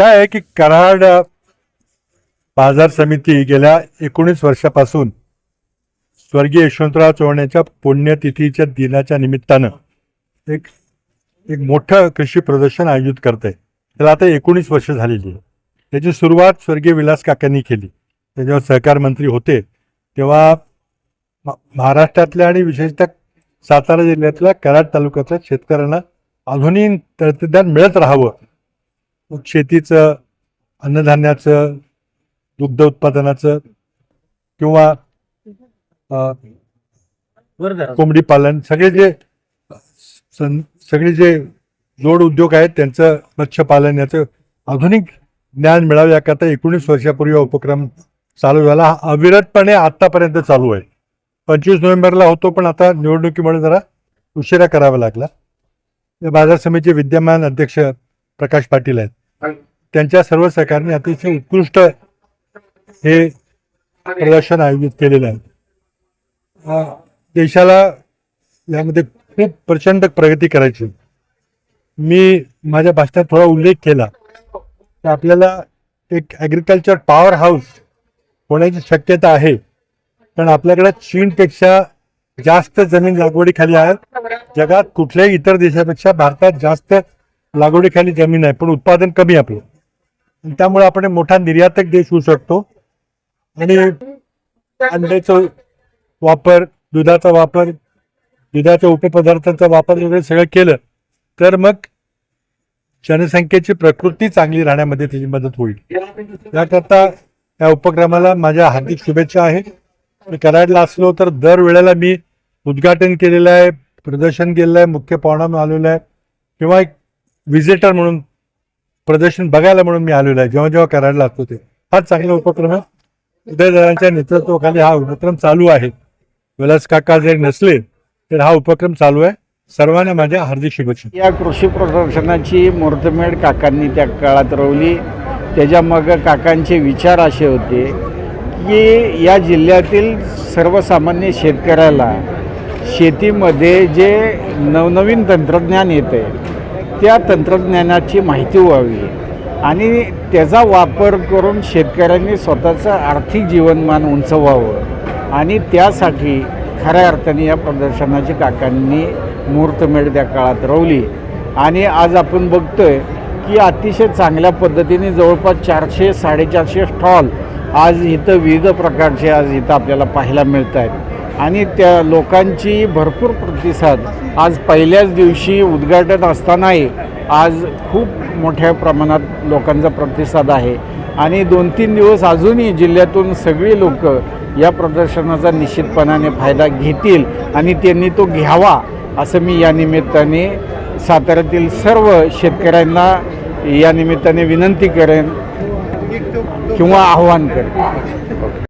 काय आहे की कराड बाजार समिती गेल्या एकोणीस वर्षापासून स्वर्गीय यशवंतराव चव्हाण यांच्या पुण्यतिथीच्या दिनाच्या निमित्तानं एक एक मोठं कृषी प्रदर्शन आयोजित करत आहे. त्याला आता एकोणीस वर्ष झालेली आहे. त्याची सुरुवात स्वर्गीय विलास काकांनी केली. ते जेव्हा सहकार मंत्री होते तेव्हा महाराष्ट्रातल्या आणि विशेषतः सातारा जिल्ह्यातल्या कराड तालुक्यातल्या शेतकऱ्यांना आधुनिक तंत्रज्ञान मिळत राहावं शेतीचं अन्नधान्याचं दुग्ध उत्पादनाचं किंवा कोंबडी पालन सगळे जे सगळे जे जोड उद्योग आहेत त्यांचं मत्स्यपालन याचं आधुनिक ज्ञान मिळावं याकरता एकोणीस वर्षापूर्वी हा उपक्रम चालू झाला. हा अविरतपणे आत्तापर्यंत चालू आहे. पंचवीस नोव्हेंबरला होतो पण आता निवडणुकीमुळे जरा उशिरा करावा लागला. बाजार समितीचे विद्यमान अध्यक्ष प्रकाश पाटील आहेत. त्यांच्या सर्व सरकारने अतिशय उत्कृष्ट हे प्रदर्शन आयोजित केलेलं आहे. देशाला यामध्ये खूप प्रचंड प्रगती करायची मी माझ्या भाषणात थोडा उल्लेख केला की आपल्याला एक ॲग्रिकल्चर पॉवर हाऊस होण्याची शक्यता आहे. पण आपल्याकडे चीनपेक्षा जास्त जमीन लागवडीखाली आहे. जगात कुठल्याही इतर देशापेक्षा भारतात जास्त लागवडीखाली जमीन आहे पण उत्पादन कमी आपलं. त्यामुळे आपण मोठा निर्यातक देश होऊ शकतो. आणि अंड्याचा वापर दुधाचा वापर दुधाच्या उपपदार्थांचा वापर वगैरे सगळं केलं तर मग जनसंख्येची प्रकृती चांगली राहण्यामध्ये त्याची मदत होईल. याकरता या उपक्रमाला माझ्या हार्दिक शुभेच्छा आहेत. मी कराडला असलो तर दरवेळेला मी उद्घाटन केलेलं आहे प्रदर्शन केलेलं आहे मुख्य पाहुणा म्हणून आलेलो आहे. किंवा एक व्हिजिटर म्हणून प्रदर्शन बघायला म्हणून मी आलेलो आहे. जेव्हा जेव्हा कराडला असतो ते. हा चांगला उपक्रम आहे. उदयदारांच्या नेतृत्वाखाली हा उपक्रम चालू आहे. विलास काका जर नसले तर हा उपक्रम चालू आहे. सर्वांना माझ्या हार्दिक शुभेच्छा. या कृषी प्रदर्शनाची मुहूर्तमेढ काकांनी त्या काळात रोवली. त्याच्यामागं काकांचे विचार असे होते की या जिल्ह्यातील सर्वसामान्य शेतकऱ्याला शेतीमध्ये जे नवनवीन तंत्रज्ञान येते त्या तंत्रज्ञानाची माहिती व्हावी. आणि त्याचा वापर करून शेतकऱ्यांनी स्वतःचं आर्थिक जीवनमान उंचवावं. आणि त्यासाठी खऱ्या अर्थाने या प्रदर्शनाची काकांनी मुहूर्तमेढ त्या काळात रवली. आणि आज आपण बघतोय की अतिशय चांगल्या पद्धतीने जवळपास चारशे साडेचारशे स्टॉल आज इथं विविध प्रकारचे आज इथं आपल्याला पाहायला मिळत आहेत आणि त्या लोकांची भरपूर प्रतिसाद आज पहिल्याच दिवशी उद्घाटन असतानाही आज खूप मोठ्या प्रमाणात लोकांचा प्रतिसाद आहे. आणि दोन तीन दिवस अजूनही जिल्ह्यातून सगळी लोक या प्रदर्शनाचा निश्चितपणाने फायदा घेतील आणि त्यांनी तो घ्यावा असं मी या निमित्ताने साताऱ्यातील सर्व शेतकऱ्यांना या निमित्ताने विनंती करेन किंवा आव्हान करेन.